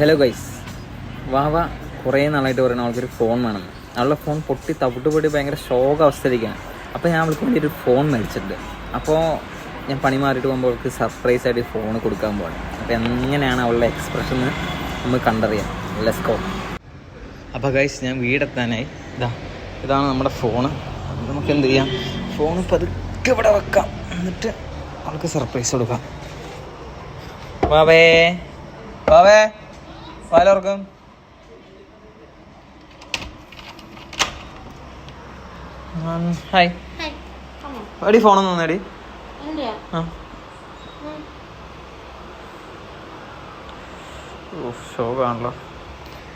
Hello guys വാവ കുറേ നാളായിട്ട് പറയുന്ന ആൾക്കൊരു ഫോൺ വേണം. ആളുടെ ഫോൺ പൊട്ടി തവിട്ട് പൊട്ടി ഭയങ്കര ശോക അവസ്ഥയിലേക്കാണ് അപ്പോൾ ഞാൻ അവൾക്ക് വേണ്ടി ഒരു ഫോൺ മേടിച്ചിട്ടുണ്ട്. അപ്പോൾ ഞാൻ പണി മാറിയിട്ട് പോകുമ്പോൾ അവൾക്ക് സർപ്രൈസ് ആയിട്ട് ഫോൺ കൊടുക്കാൻ പോകണം അപ്പോൾ എങ്ങനെയാണ് അവളുടെ എക്സ്പ്രഷൻ നമ്മൾ കണ്ടറിയാം. ലെസ്കോ അപ്പോൾ ഗൈസ് ഞാൻ വീടെത്താനായി. ഇതാ ഇതാണ് നമ്മുടെ ഫോണ് നമുക്ക് എന്ത് ചെയ്യാം? ഫോൺ പതുക്കെ ഇവിടെ വെക്കാം. എന്നിട്ട് അവൾക്ക് സർപ്രൈസ് കൊടുക്കാം. വാവേ. വാവേ. പാലോർക്കും ഹായ്. എടി ഫോണൊന്നും നേടി India. ആ. ഷോക്കാണല്ലോ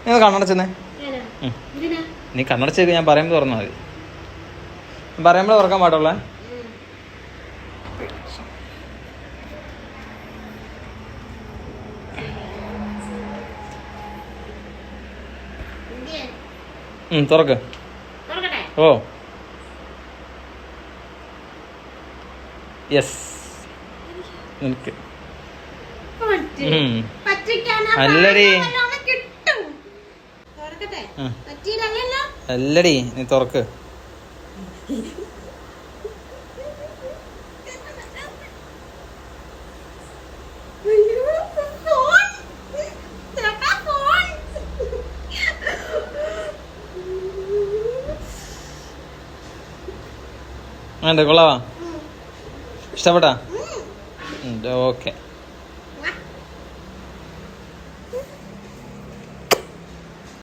നീ കണ്ണടച്ചെന്നേ? നീ കണ്ണടച്ചേക്ക് ഞാൻ പറയുമ്പോൾ തുറന്നാൽ മതി. പറയുമ്പോഴേ പറയുമ്പോൾ തുറക്കാൻ പാടുള്ളേ. തുറക്ക് തുറക്കട്ടെ? ഓ യെസ് നിനക്ക്. ഉം. അല്ലടി. ഉം. അല്ലടി നീ തുറക്ക് വേണ്ട കൊള്ളാവാ. ഇഷ്ടപ്പെട്ടാ. ഓക്കെ